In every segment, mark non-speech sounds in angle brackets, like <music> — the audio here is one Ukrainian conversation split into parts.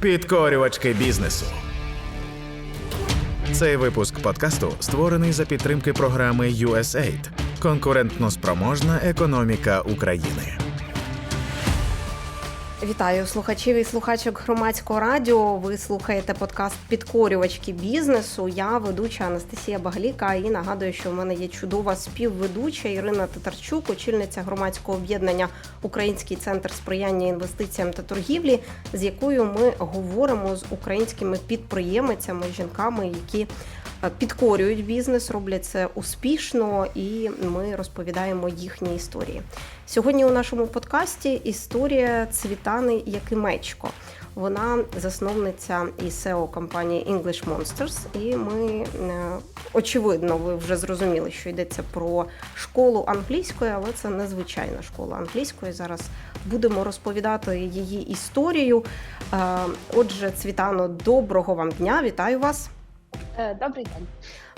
Підкорювачки бізнесу. Цей випуск подкасту створений за підтримки програми USAID Конкурентно спроможна економіка України. Вітаю слухачів і слухачок громадського радіо. Ви слухаєте подкаст Підкорювачки бізнесу. Я ведуча Анастасія Багаліка. І нагадую, що в мене є чудова співведуча Ірина Татарчук, очільниця громадського об'єднання Український центр сприяння інвестиціям та торгівлі, з якою ми говоримо з українськими підприємицями, жінками, які підкорюють бізнес, роблять це успішно, і ми розповідаємо їхні історії. Сьогодні у нашому подкасті історія Цвітани Якимечко. Вона засновниця і SEO компанії English Monsters. І ми е, очевидно, ви вже зрозуміли, що йдеться про школу англійської, але це незвичайна школа англійської. Зараз будемо розповідати її історію. Е, Отже, Цвітано, доброго вам дня! Вітаю вас! Е, Добрий день.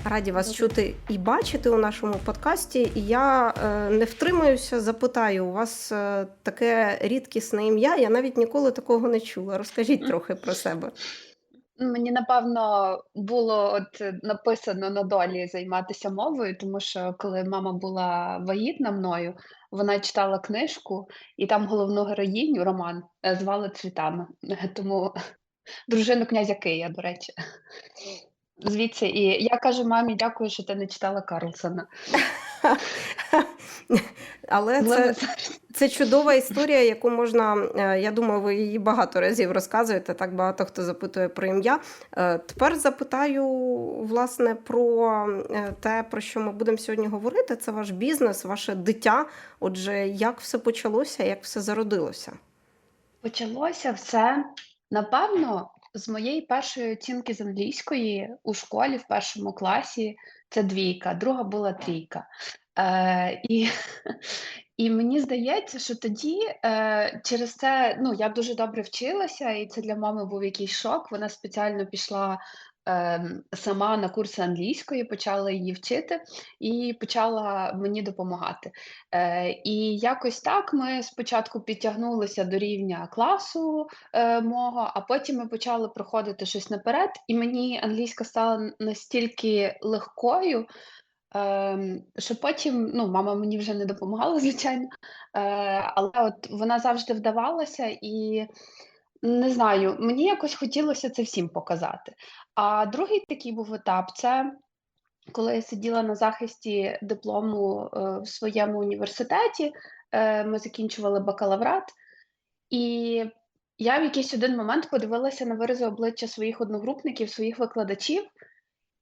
Раді вас Добрий чути і бачити у нашому подкасті. І я е, не втримаюся, запитаю, у вас е, таке рідкісне ім'я. Я навіть ніколи такого не чула. Розкажіть трохи про себе. Мені напевно було от написано на долі займатися мовою, тому що коли мама була вагітна мною, вона читала книжку, і там головну героїню Роман звали Цвітана. Тому <laughs> дружину князя Кия, до речі. Звідси, і я кажу мамі, дякую, що ти не читала Карлсона. <laughs> Але це, це чудова історія, яку можна, е, я думаю, ви її багато разів розказуєте. Так багато хто запитує про ім'я. Е, Тепер запитаю власне про е, те, про що ми будемо сьогодні говорити. Це ваш бізнес, ваше дитя. Отже, як все почалося, як все зародилося? Почалося все, напевно, з моєї першої оцінки з англійської у школі в першому класі це двійка, друга була трійка. Е, і, <laughs> і мені здається, що тоді е, через це ну, я дуже добре вчилася, і це для мами був якийсь шок. Вона спеціально пішла ем, сама на курси англійської, почала її вчити і почала мені допомагати. Е, і якось так ми спочатку підтягнулися до рівня класу е, мого, а потім ми почали проходити щось наперед, і мені англійська стала настільки легкою. Ем, що потім, ну, мама мені вже не допомагала, <laughs> звичайно, е, але от вона завжди вдавалася, і не знаю, мені якось хотілося це всім показати. А другий такий був етап це коли я сиділа на захисті диплому е, в своєму університеті, е, ми закінчували бакалаврат, і я в якийсь один момент подивилася на вирази обличчя своїх одногрупників, своїх викладачів,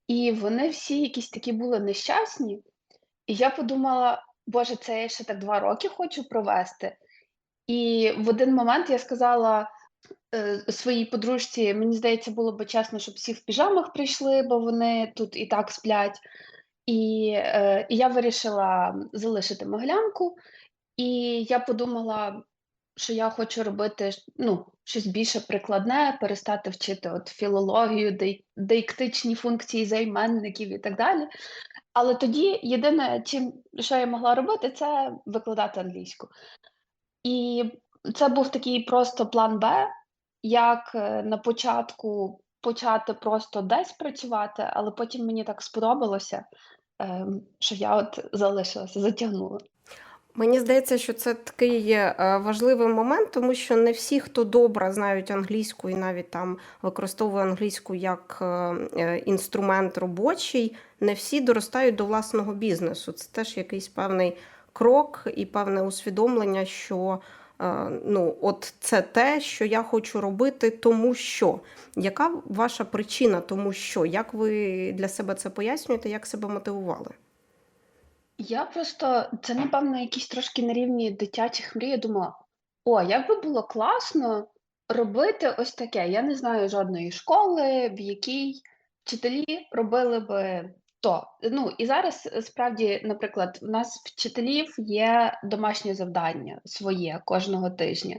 і вони всі якісь такі були нещасні. І я подумала: Боже, це я ще так два роки хочу провести. І в один момент я сказала своїй подружці: мені здається, було б чесно, щоб всі в піжамах прийшли, бо вони тут і так сплять. І, е, і я вирішила залишити моглянку, і я подумала, що я хочу робити ну, щось більше прикладне, перестати вчити от філологію, дей- функції займенників і так далі. Але тоді єдине, чим що я могла робити, це викладати англійську. І це був такий просто план Б, як е, на початку почати просто десь працювати, але потім мені так сподобалося, ем, що я от залишилася, затягнула. Мені здається, що це такий е, важливий момент, тому що не всі, хто добре знають англійську і навіть там використовує англійську як е, інструмент робочий, не всі доростають до власного бізнесу. Це теж якийсь певний крок і певне усвідомлення, що ну, от це те, що я хочу робити, тому що. Яка ваша причина, тому що? Як ви для себе це пояснюєте, як себе мотивували? Я просто це, напевно, якісь трошки на рівні дитячих мрій. Я думала: о, як би було класно робити ось таке. Я не знаю жодної школи, в якій вчителі робили би то. Ну і зараз е, справді, наприклад, в нас вчителів є домашнє завдання своє кожного тижня.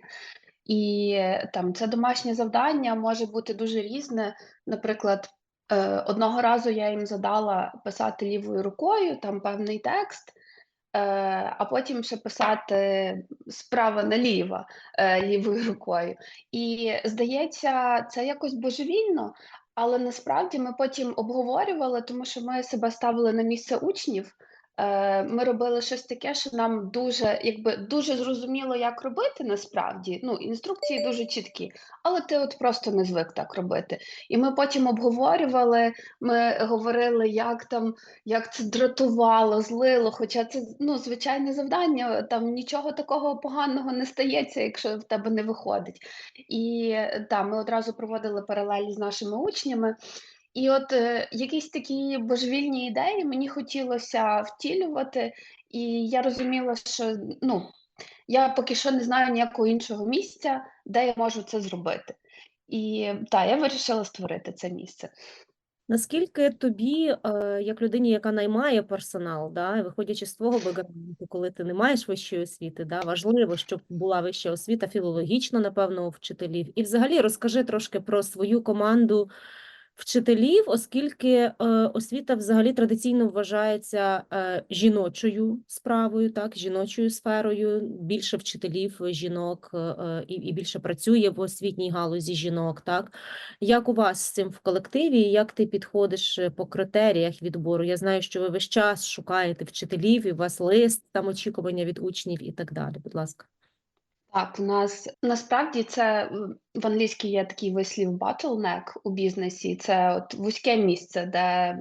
І е, там це домашнє завдання може бути дуже різне. Наприклад, е, одного разу я їм задала писати лівою рукою там певний текст, а потім ще писати справа наліво лівою рукою. І здається, це якось божевільно, але насправді ми потім обговорювали, тому що ми себе ставили на місце учнів. Е, Ми робили щось таке, що нам дуже, якби дуже зрозуміло, як робити насправді. Ну, інструкції дуже чіткі, але ти от просто не звик так робити. І ми потім обговорювали, ми говорили, як там, як це дратувало, злило. Хоча це ну, звичайне завдання, там нічого такого поганого не стається, якщо в тебе не виходить. І так, ми одразу проводили паралелі з нашими учнями. І от е, якісь такі божевільні ідеї мені хотілося втілювати, і я розуміла, що ну, я поки що не знаю ніякого іншого місця, де я можу це зробити. І так, я вирішила створити це місце. Наскільки тобі, е, як людині, яка наймає персонал, да, виходячи з твого бекграунду, коли ти не маєш вищої освіти, да, важливо, щоб була вища освіта, філологічна, напевно, у вчителів. І взагалі розкажи трошки про свою команду вчителів, оскільки е, освіта взагалі традиційно вважається е, жіночою справою, так, жіночою сферою. Більше вчителів е, жінок і, більше працює в освітній галузі жінок, так. Як у вас з цим в колективі, як ти підходиш по критеріях відбору? Я знаю, що ви весь час шукаєте вчителів, і у вас лист, там очікування від учнів і так далі. Будь ласка. Так, у нас насправді це в англійській є такий вислів bottleneck у бізнесі. Це от вузьке місце, де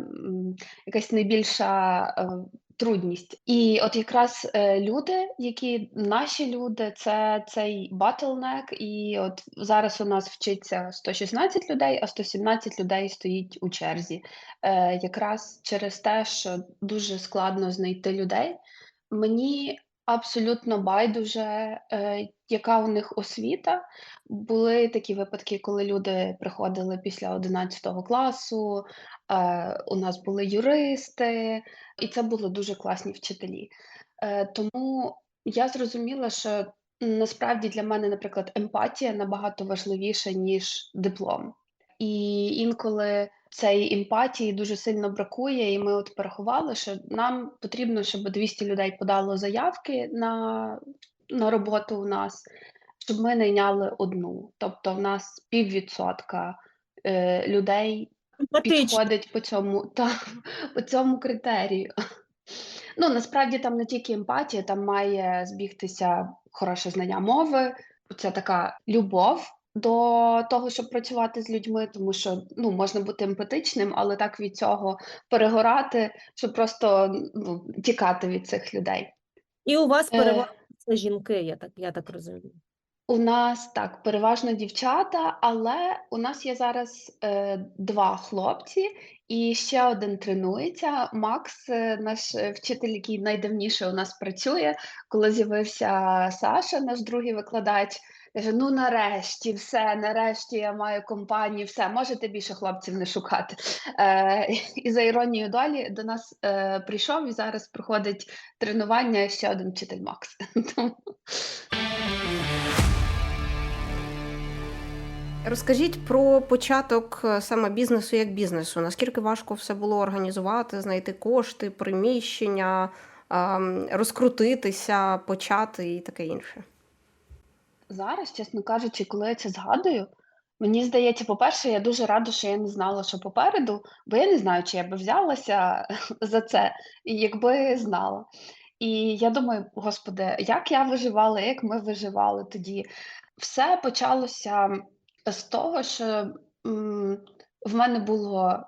якась найбільша е, трудність. І от якраз е, люди, які наші люди, це цей bottleneck, і от зараз у нас вчиться 116 людей, а 117 людей стоїть у черзі. Е, якраз через те, що дуже складно знайти людей. Мені абсолютно байдуже, е, яка у них освіта. Були такі випадки, коли люди приходили після 11 класу, е, у нас були юристи, і це були дуже класні вчителі. Е, тому я зрозуміла, що насправді для мене, наприклад, емпатія набагато важливіша, ніж диплом. І інколи цієї емпатії дуже сильно бракує, і ми от порахували, що нам потрібно, щоб 200 людей подало заявки на, на роботу у нас, щоб ми найняли одну. Тобто в нас піввідсотка е, людей Емпатично. підходить по цьому, та, по цьому критерію. Ну, насправді там не тільки емпатія, там має збігтися хороше знання мови, це така любов до того, щоб працювати з людьми, тому що ну, можна бути емпатичним, але так від цього перегорати, щоб просто ну, тікати від цих людей. І у вас Е. переважно це жінки, я так, я так розумію. У нас так, переважно дівчата, але у нас є зараз е, два хлопці, і ще один тренується. Макс, е, наш е, вчитель, який найдавніше у нас працює, коли з'явився Саша, наш другий викладач, каже: ну нарешті, все, нарешті я маю компанію, все, можете більше хлопців не шукати. Е, і за іронією долі до нас е, прийшов і зараз проходить тренування ще один вчитель Макс. <laughs> Розкажіть про початок е, саме бізнесу як бізнесу. Наскільки важко все було організувати, знайти кошти, приміщення, ем, розкрутитися, почати і таке інше. Зараз, чесно кажучи, коли я це згадую, мені здається, по-перше, я дуже рада, що я не знала, що попереду, бо я не знаю, чи я би взялася <laughs> за це, якби знала. І я думаю, господи, як я виживала, як ми виживали тоді. Все почалося з того, що м, в мене було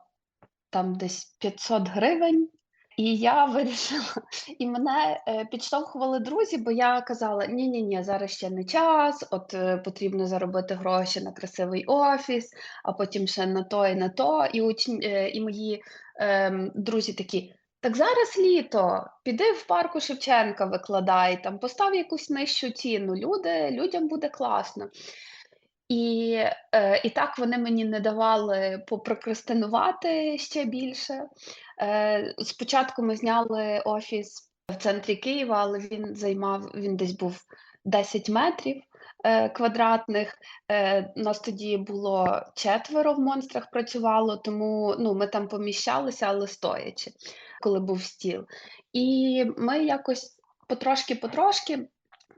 там десь 500 гривень, і я <laughs> вирішила, і мене е, підштовхували друзі, бо я казала: ні, ні, ні, зараз ще не час, от е, потрібно заробити гроші на красивий офіс, а потім ще на то і на то. І учні, е, і мої ем, друзі такі. Так зараз літо, піди в парку Шевченка, викладай, там постав якусь нижчу ціну. Люди, людям буде класно. І, е, і так вони мені не давали попрокрастинувати ще більше. Е, спочатку ми зняли офіс в центрі Києва, але він займав, він десь був 10 метрів е, квадратних. Е, нас тоді було четверо в монстрах працювало, тому ну, ми там поміщалися, але стоячи, коли був стіл. І ми якось потрошки-потрошки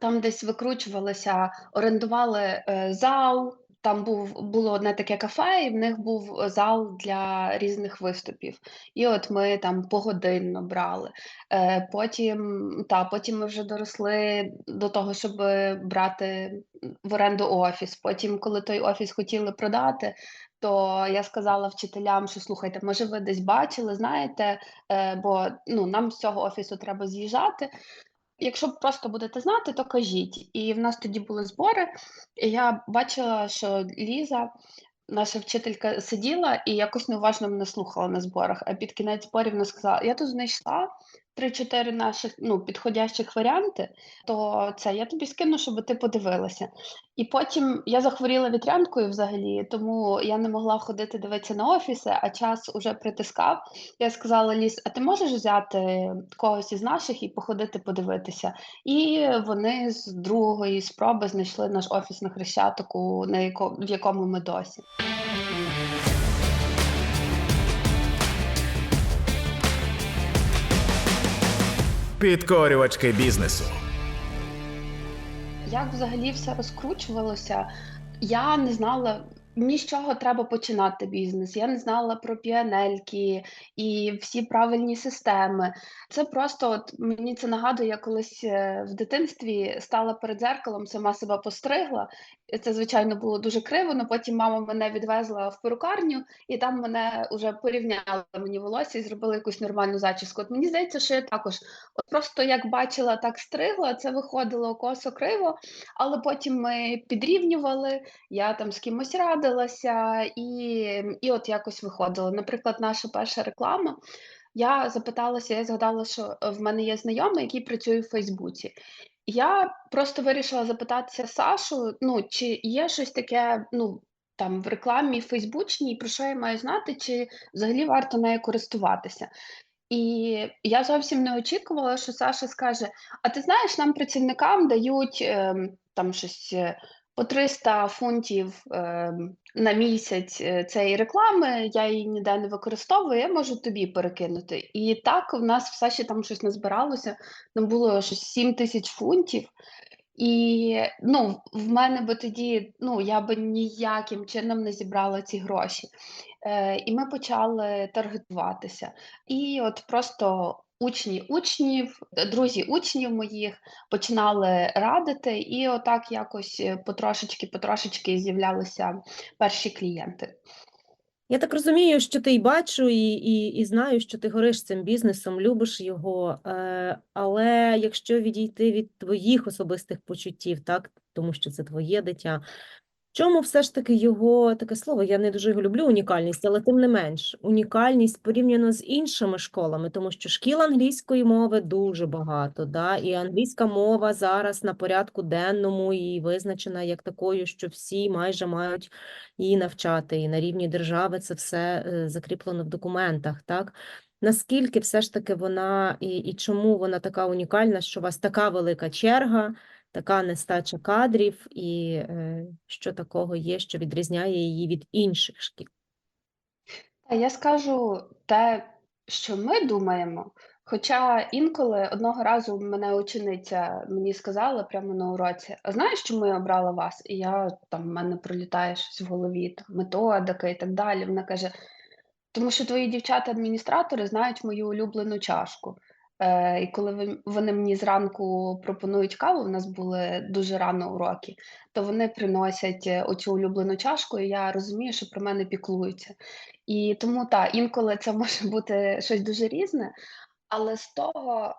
там десь викручувалися, орендували е, зал. Там був було одне таке кафе, і в них був зал для різних виступів. І от ми там погодинно брали. Е, потім, та, потім ми вже доросли до того, щоб брати в оренду офіс. Потім, коли той офіс хотіли продати, то я сказала вчителям, що слухайте, може, ви десь бачили, знаєте, е, бо ну, нам з цього офісу треба з'їжджати. Якщо просто будете знати, то кажіть. І в нас тоді були збори. І я бачила, що Ліза, наша вчителька, сиділа і якось неуважно мене слухала на зборах. А під кінець зборів вона сказала: Я тут знайшла 3-4 наших ну, підходящих варіанти, то це я тобі скину, щоб ти подивилася. І потім я захворіла вітрянкою взагалі, тому я не могла ходити дивитися на офіси, а час уже притискав. Я сказала Ліс, а ти можеш взяти когось із наших і походити подивитися? І вони з другої спроби знайшли наш офіс на Хрещатику, на яко, в якому ми досі. Підкорювачки бізнесу. Як взагалі все розкручувалося, я не знала, ні з чого треба починати бізнес. Я не знала про піанельки і всі правильні системи. Це просто от мені це нагадує, я колись е, в дитинстві стала перед дзеркалом, сама себе постригла. Це, звичайно, було дуже криво, але потім мама мене відвезла в перукарню, і там мене вже порівняли мені волосся і зробили якусь нормальну зачіску. От мені здається, що я також от просто як бачила, так стригла, це виходило косо криво, але потім ми підрівнювали, я там з кимось радилася, і, і от якось виходило. Наприклад, наша перша реклама. Я запиталася, я згадала, що в мене є знайомий, який працює в Фейсбуці. Я просто вирішила запитатися Сашу, ну, чи є щось таке, ну, там в рекламі фейсбучній, про що я маю знати, чи взагалі варто нею користуватися. І я зовсім не очікувала, що Саша скаже: А ти знаєш, нам працівникам дають е, там щось е, по 300 фунтів ем, на місяць е, цієї реклами, я її ніде не використовую, я можу тобі перекинути. І так в нас в Саші там щось назбиралося, там було щось 7 тисяч фунтів. І ну, в мене би тоді ну, я би ніяким чином не зібрала ці гроші. Е, і ми почали таргетуватися. І от просто учні учнів, друзі учнів моїх починали радити, і отак якось е, потрошечки-потрошечки з'являлися перші клієнти. Я так розумію, що ти й бачу, і, і, і знаю, що ти гориш цим бізнесом, любиш його. Е, але якщо відійти від твоїх особистих почуттів, так, тому що це твоє дитя, чому все ж таки його таке слово? Я не дуже його люблю, унікальність, але тим не менш, унікальність порівняно з іншими школами, тому що шкіл англійської мови дуже багато, да? і англійська мова зараз на порядку денному і визначена як такою, що всі майже мають її навчати, і на рівні держави це все е, закріплено в документах, так? Наскільки все ж таки вона і, і чому вона така унікальна, що у вас така велика черга, така нестача кадрів, і е, що такого є, що відрізняє її від інших шкіл? Я скажу те, що ми думаємо. Хоча інколи одного разу мене учениця мені сказала прямо на уроці: а знаєш, чому я обрала вас? І я там в мене пролітає щось в голові, там методика і так далі. Вона каже: тому що твої дівчата-адміністратори знають мою улюблену чашку. Е, і коли вони мені зранку пропонують каву, у нас були дуже рано уроки, то вони приносять е, оцю улюблену чашку, і я розумію, що про мене піклуються. І тому так, інколи це <laughs> може бути щось дуже різне, але з того,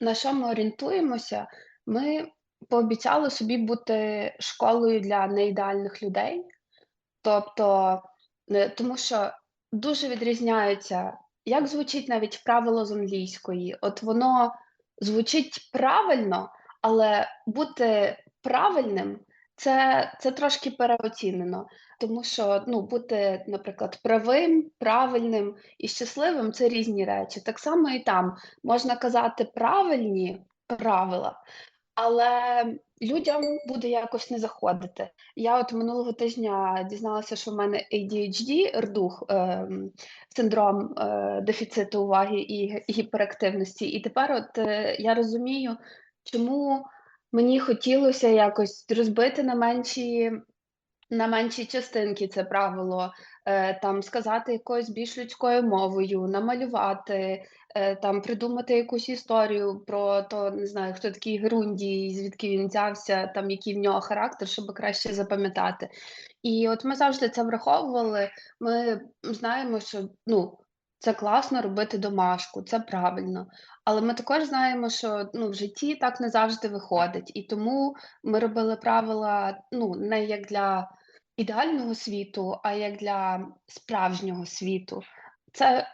на що ми орієнтуємося, ми пообіцяли собі бути школою для неідеальних людей. Тобто, е, тому що дуже відрізняються, як звучить навіть правило з англійської. От воно звучить правильно, але бути правильним це, це трошки переоцінено. Тому що ну, бути, наприклад, правим, правильним і щасливим це різні речі. Так само і там можна казати правильні правила, але людям буде якось не заходити. Я от минулого тижня дізналася, що в мене ADHD, РДУХ, ем, синдром е, дефіциту уваги і гіперактивності. І тепер от е, я розумію, чому мені хотілося якось розбити на менші. На менші частинки це правило, е, там сказати якоюсь більш людською мовою, намалювати, е, там придумати якусь історію про то, не знаю, хто такий Герундій, звідки він взявся, там який в нього характер, щоб краще запам'ятати. І от ми завжди це враховували. Ми знаємо, що ну, це класно робити домашку, це правильно. Але ми також знаємо, що ну, в житті так не завжди виходить. І тому ми робили правила ну, не як для ідеального світу, а як для справжнього світу. Це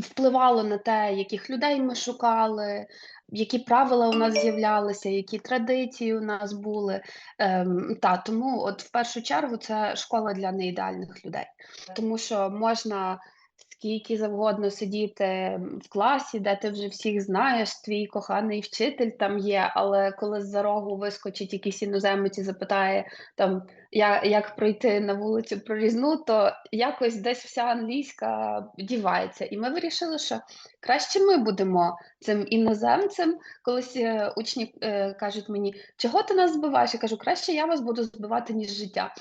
впливало на те, яких людей ми шукали, які правила у нас з'являлися, які традиції у нас були. Ем, та, тому от в першу чергу це школа для неідеальних людей, тому що можна скільки завгодно сидіти в класі, де ти вже всіх знаєш, твій коханий вчитель там є, але коли з-за рогу вискочить якийсь іноземець і запитає там, я, як пройти на вулицю прорізну, то якось десь вся англійська дівається. І ми вирішили, що краще ми будемо цим іноземцем. Колись е, учні е, кажуть мені, чого ти нас збиваєш? Я кажу, краще я вас буду збивати, ніж життя.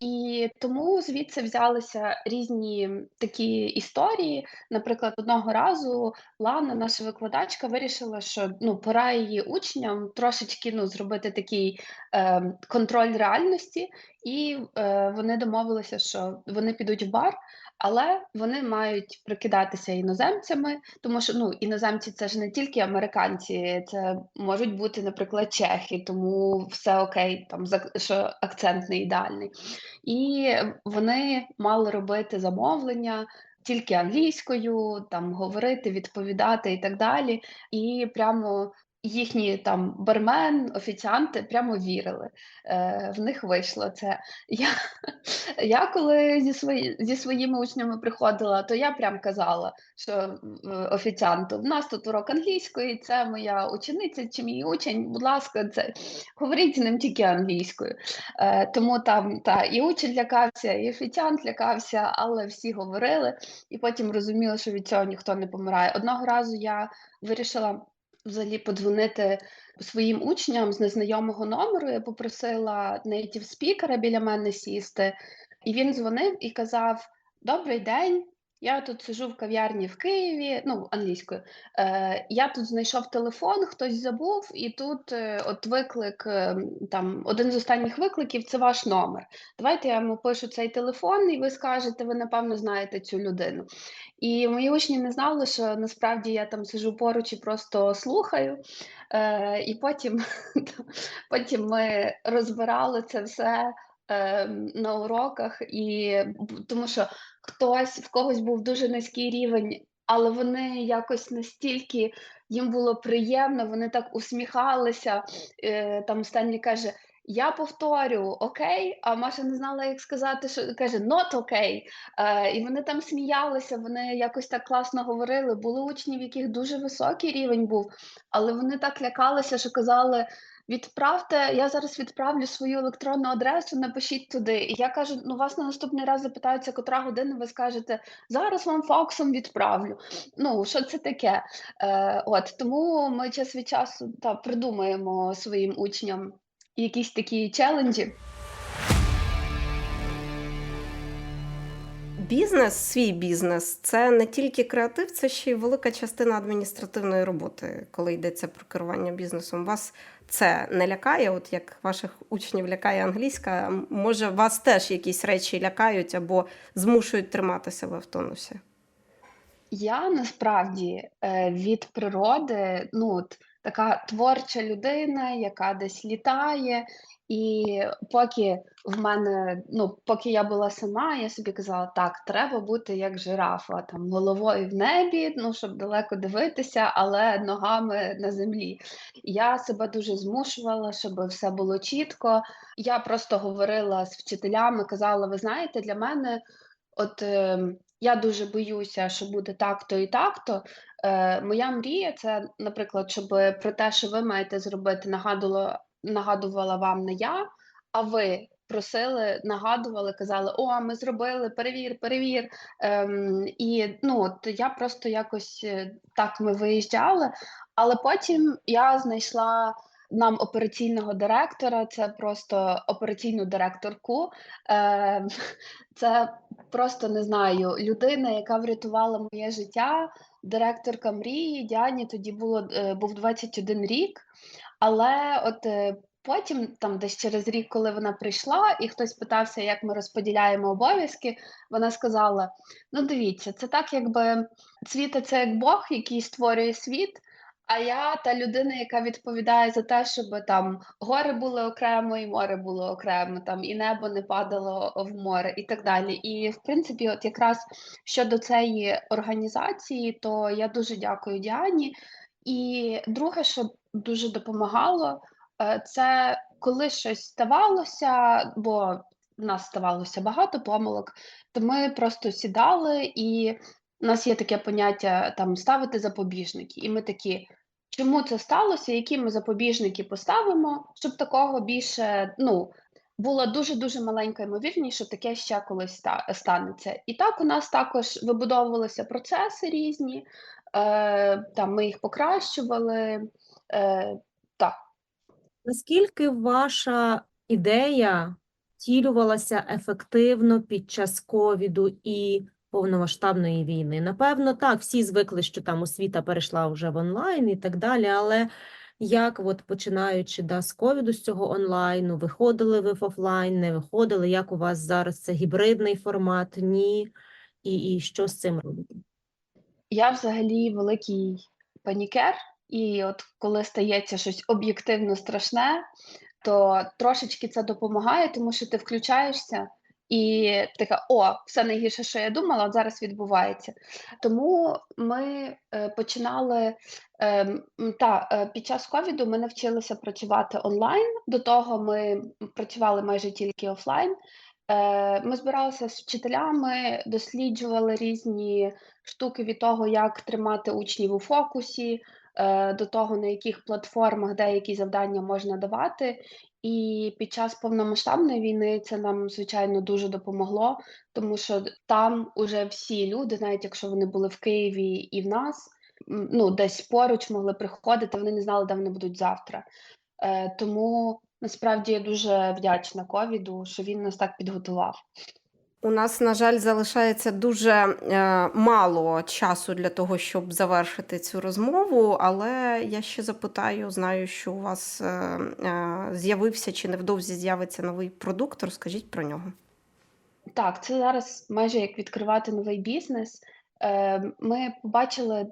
І тому звідси взялися різні такі історії. Наприклад, одного разу Лана, наша викладачка, вирішила, що ну пора її учням трошечки ну зробити такий е, контроль реальності, і е, вони домовилися, що вони підуть в бар. Але вони мають прикидатися іноземцями, тому що ну іноземці це ж не тільки американці, це можуть бути, наприклад, чехи, тому все окей, там що акцент не ідеальний. І вони мали робити замовлення тільки англійською, там говорити, відповідати і так далі. І прямо їхні там бармен, офіціанти прямо вірили. Е, в них вийшло це. Я, <laughs> я коли зі, свої, зі своїми учнями приходила, то я прям казала, що е, офіціанту, в нас тут урок англійської, це моя учениця чи мій учень, будь ласка, це говоріть з ним тільки англійською. Е, тому там та і учень лякався, і офіціант лякався, але всі говорили, і потім розуміли, що від цього ніхто не помирає. Одного разу я вирішила взагалі подзвонити своїм учням з незнайомого номеру. Я попросила нейтів спікера біля мене сісти, і він дзвонив і казав: Добрий день. Я тут сижу в кав'ярні в Києві, ну англійською. Е, Я тут знайшов телефон, хтось забув, і тут е, от виклик, е, там один з останніх викликів це ваш номер. Давайте я йому пишу цей телефон, і ви скажете, ви напевно знаєте цю людину. І мої учні не знали, що насправді я там сижу поруч і просто слухаю. Е, І потім, <laughs> потім ми розбирали це все е, на уроках, і тому що хтось в когось був дуже низький рівень, але вони якось настільки їм було приємно, вони так усміхалися. Е, Там останній каже. Я повторю окей, а Маша не знала, як сказати, що каже not окей. І вони там сміялися, вони якось так класно говорили. Були учні, в яких дуже високий рівень був, але вони так лякалися, що казали: відправте, я зараз відправлю свою електронну адресу, напишіть туди. І я кажу: ну вас на наступний раз запитаються, котра година, ви скажете, зараз вам факсом відправлю. Ну, що це таке? Е, От тому ми час від часу та придумаємо своїм учням якісь такі челенджі. Бізнес, свій бізнес це не тільки креатив, це ще й велика частина адміністративної роботи, коли йдеться про керування бізнесом. Вас це не лякає, от як ваших учнів лякає англійська. Може, вас теж якісь речі лякають або змушують тримати себе в тонусі? Я насправді е, від природи, ну от така творча людина, яка десь літає. І поки в мене, ну поки я була сама, я собі казала, так, треба бути як жирафа, там головою в небі, ну щоб далеко дивитися, але ногами на землі. Я себе дуже змушувала, щоб все було чітко. Я просто говорила з вчителями, казала: ви знаєте, для мене. От е, я дуже боюся, що буде так-то і так-то. Е, моя мрія це, наприклад, щоб про те, що ви маєте зробити, нагадувала, нагадувала вам не я, а ви просили, нагадували, казали: О, ми зробили, перевір, перевір. Ем, і ну, от я просто якось е, так ми виїжджали, але потім я знайшла. Нам операційного директора, це просто операційну директорку. Е, це просто не знаю, людина, яка врятувала моє життя, директорка мрії. Діані тоді було е, був 21 рік, але от е, потім, там десь через рік, коли вона прийшла, і хтось питався, як ми розподіляємо обов'язки, вона сказала: Ну, дивіться, це так, якби світа це як Бог, який створює світ. А я та людина, яка відповідає за те, щоб там гори були окремо, і море було окремо, там і небо не падало в море, і так далі. І в принципі, от якраз щодо цієї організації, то я дуже дякую Діані. І друге, що дуже допомагало, е, це коли щось ставалося, бо в нас ставалося багато помилок, то ми просто сідали, і у нас є таке поняття там ставити запобіжники. І ми такі. Чому це сталося? Які ми запобіжники поставимо, щоб такого більше ну була дуже дуже маленька ймовірність, що таке ще колись станеться. І так у нас також вибудовувалися процеси різні, е, там ми їх покращували. Е, так. Наскільки ваша ідея втілювалася ефективно під час ковіду і повномасштабної війни? Напевно, так, всі звикли, що там освіта перейшла вже в онлайн і так далі, але як, от починаючи да, з ковіду, з цього онлайну, виходили ви в офлайн, не виходили? Як у вас зараз це гібридний формат? Ні? І, і що з цим робите? Я взагалі великий панікер, і от коли стається щось об'єктивно страшне, то трошечки це допомагає, тому що ти включаєшся і така: о, все найгірше, що я думала, от зараз відбувається. Тому ми е, починали м, та е, під час ковіду ми навчилися працювати онлайн. До того ми працювали майже тільки офлайн. Е, Ми збиралися з вчителями, досліджували різні штуки від того, як тримати учнів у фокусі, е, до того, на яких платформах деякі завдання можна давати. І під час повномасштабної війни це нам, звичайно, дуже допомогло, тому що там уже всі люди, навіть якщо вони були в Києві і в нас, ну десь поруч могли приходити, вони не знали, де вони будуть завтра. Е, Тому насправді я дуже вдячна ковіду, що він нас так підготував. У нас, на жаль, залишається дуже е, мало часу для того, щоб завершити цю розмову, але я ще запитаю, знаю, що у вас е, е, з'явився чи невдовзі з'явиться новий продукт. Розкажіть про нього. Так, це зараз майже як відкривати новий бізнес. Ми побачили,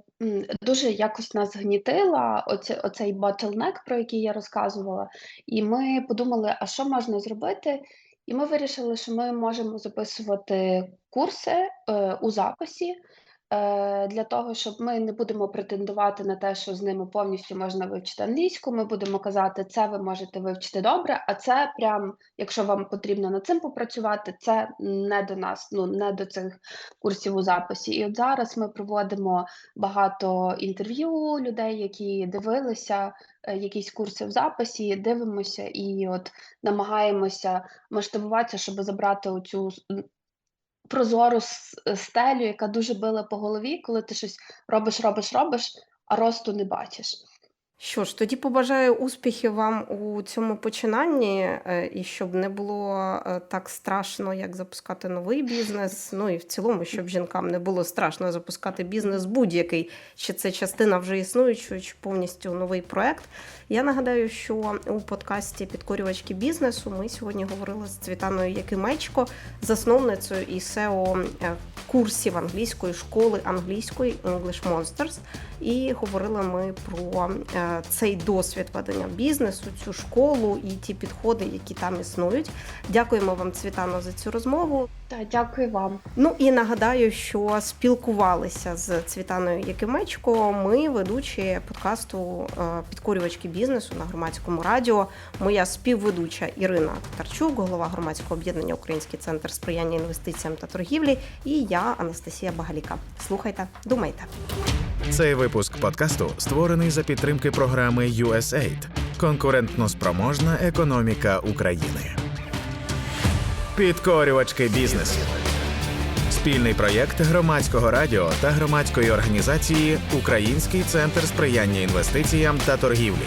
дуже якось нас гнітила оце, оцей bottleneck, про який я розказувала. І ми подумали, а що можна зробити? І ми вирішили, що ми можемо записувати курси е, у записі е, для того, щоб ми не будемо претендувати на те, що з ними повністю можна вивчити англійську. Ми будемо казати, це ви можете вивчити добре, а це прям, якщо вам потрібно над цим попрацювати, це не до нас, ну не до цих курсів у записі. І от зараз ми проводимо багато інтерв'ю людей, які дивилися е, якісь курси в записі, дивимося і от намагаємося масштабуватися, щоб забрати оцю прозору стелю, яка дуже била по голові, коли ти щось робиш, робиш, робиш, а росту не бачиш. Що ж, тоді побажаю успіхів вам у цьому починанні, е, і щоб не було е, так страшно, як запускати новий бізнес. Ну і в цілому, щоб жінкам не було страшно запускати бізнес будь-який, чи це частина вже існуючого, чи повністю новий проект. Я нагадаю, що у подкасті Підкорювачки бізнесу ми сьогодні говорили з Цвітаною Якимечко, засновницею і SEO е, курсів англійської школи англійської English Monsters. І говорили ми про цей досвід ведення бізнесу, цю школу і ті підходи, які там існують. Дякуємо вам, Цвітано, за цю розмову. Так, дякую вам. Ну і нагадаю, що спілкувалися з Цвітаною Якимечко. Ми ведучі подкасту е, Підкорювачки бізнесу на громадському радіо. Моя співведуча Ірина Татарчук, голова громадського об'єднання Український центр сприяння інвестиціям та торгівлі. І я Анастасія Багаліка. Слухайте, думайте. Цей випуск подкасту створений за підтримки програми USAID Конкурентно спроможна економіка України. Підкорювачки бізнесу. Спільний проєкт громадського радіо та громадської організації Український центр сприяння інвестиціям та торгівлі.